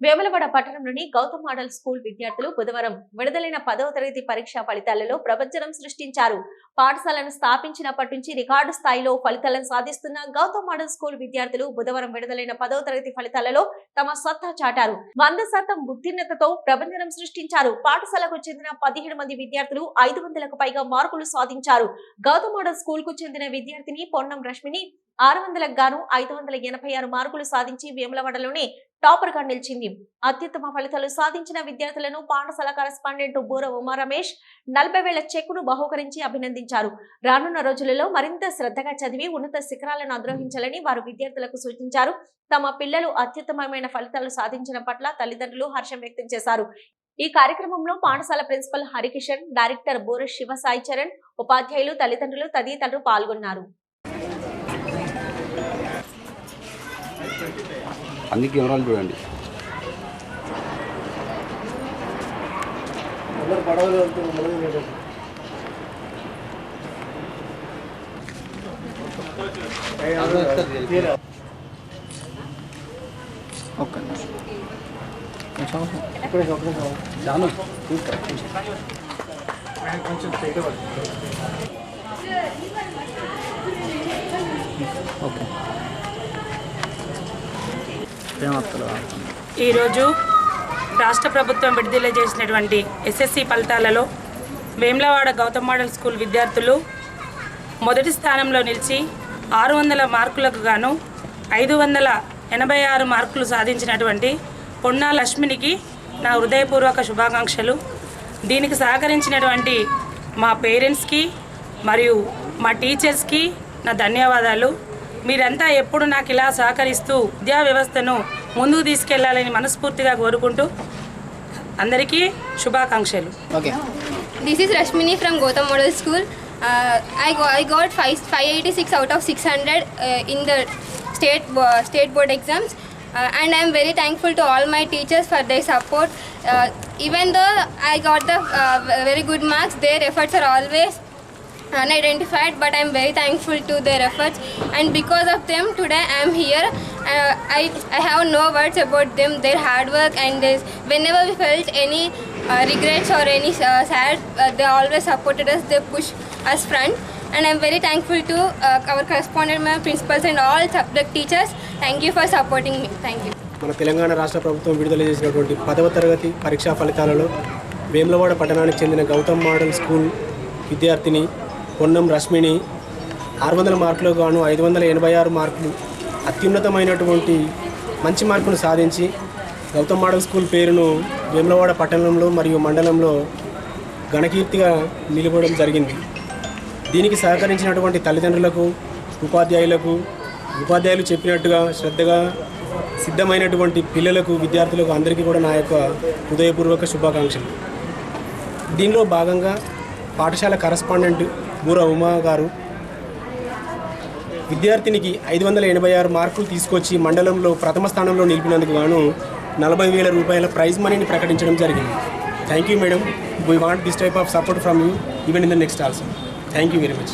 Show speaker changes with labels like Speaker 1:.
Speaker 1: వేములవాడ పట్టణంలోని Gautam model school విద్యార్థులు బుధవారం విడుదలైన పదవ తరగతి పరీక్షా ఫలితాలలో ప్రపంచనం సృష్టించారు. పాఠశాలను స్థాపించినప్పటి నుంచి రికార్డు స్థాయిలో ఫలితాలను సాధిస్తున్న గౌతమ్ మోడల్ స్కూల్ విద్యార్థులు బుధవారం విడుదలైన పదవ తరగతి ఫలితాలలో తమ సత్తా చాటారు. వంద శాతం ఉత్తీర్ణతతో ప్రపంచనం సృష్టించారు. పాఠశాలకు చెందిన పదిహేడు మంది విద్యార్థులు ఐదు వందలకు పైగా మార్కులు సాధించారు. గౌతమ్ మోడల్ స్కూల్కు చెందిన విద్యార్థిని పొన్నం రష్మిని ఆరు వందలకు గాను ఐదు వందల ఎనభై ఆరు మార్కులు సాధించి వేములవాడలోనే టాపర్గా నిలిచింది. అత్యుత్తమ ఫలితాలు సాధించిన విద్యార్థులను పాఠశాల కరెస్పాండెంట్ బూర ఉమా రమేష్ నలభై వేల చెక్కును బహుకరించి అభినందించారు. రానున్న రోజులలో మరింత శ్రద్ధగా చదివి ఉన్నత శిఖరాలను అధిరోహించాలని వారు విద్యార్థులకు సూచించారు. తమ పిల్లలు అత్యుత్తమమైన ఫలితాలు సాధించిన పట్ల తల్లిదండ్రులు హర్షం వ్యక్తం చేశారు. ఈ కార్యక్రమంలో పాఠశాల ప్రిన్సిపల్ హరికిషన్ డైరెక్టర్ బోర శివ సాయి చరణ్ ఉపాధ్యాయులు తల్లిదండ్రులు తదితరులు పాల్గొన్నారు.
Speaker 2: అన్ని కెమెరాలు చూడండి
Speaker 3: ఒక్క నిమిషం కొంచెం
Speaker 2: చాలు
Speaker 3: ఓకే ఏమత్తలు
Speaker 4: ఈరోజు రాష్ట్ర ప్రభుత్వం విడుదల చేసినటువంటి ఎస్ఎస్సి ఫలితాలలో వేమ్లవాడ గౌతమ్ మోడల్ స్కూల్ విద్యార్థులు మొదటి స్థానంలో నిలిచి ఆరు వందల మార్కులకు గాను ఐదు వందల ఎనభై ఆరు మార్కులు సాధించినటువంటి పొన్నా లక్ష్మినికి నా హృదయపూర్వక శుభాకాంక్షలు. దీనికి సహకరించినటువంటి మా పేరెంట్స్కి మరియు మా టీచర్స్కి నా ధన్యవాదాలు. మీరంతా ఎప్పుడు నాకు ఇలా సహకరిస్తూ విద్యా వ్యవస్థను ముందుకు తీసుకెళ్ళాలని మనస్ఫూర్తిగా కోరుకుంటూ అందరికీ శుభాకాంక్షలు.
Speaker 5: This is Rashmini from Gautam model school I I got five five eighty six out of six hundred in the state state board exams and I'm very thankful to all my teachers for their support even though I got the very good marks their efforts are always unidentified but i'm very thankful to their efforts and because of them today i'm here uh, I, I have no words about them their hard work and this, whenever we felt any uh, regrets or any uh, sad uh, they always supported us they pushed us front and i'm very thankful to uh, our correspondent my principals and all subject teachers thank you for supporting me thank you
Speaker 6: మన తెలంగాణ రాష్ట్ర ప్రభుత్వం విడుదల చేసినటువంటి పదవ తరగతి పరీక్షా ఫలితాలలో వేములవాడ పట్టణానికి చెందిన గౌతమ్ మోడల్ స్కూల్ విద్యార్థిని పొన్నం రశ్మిని ఆరు వందల మార్కులకు గాను ఐదు వందల ఎనభై ఆరు మార్కులు అత్యున్నతమైనటువంటి మంచి మార్కును సాధించి గౌతమ్ మోడల్ స్కూల్ పేరును వేములవాడ పట్టణంలో మరియు మండలంలో ఘనకీర్తిగా నిలవడం జరిగింది. దీనికి సహకరించినటువంటి తల్లిదండ్రులకు ఉపాధ్యాయులకు ఉపాధ్యాయులు చెప్పినట్టుగా శ్రద్ధగా సిద్ధమైనటువంటి పిల్లలకు విద్యార్థులకు అందరికీ కూడా నా యొక్క హృదయపూర్వక శుభాకాంక్షలు. దీనిలో భాగంగా పాఠశాల కరస్పాండెంట్ బూర ఉమా గారు. విద్యార్థినికి ఐదు వందల ఎనభై ఆరు మార్కులు తీసుకొచ్చి మండలంలో ప్రథమ స్థానంలో నిలిపినందుకు గాను నలభై వేల రూపాయల ప్రైజ్ మనీని ప్రకటించడం జరిగింది. Thank you madam we want this type of support from you even in the next also thank you very much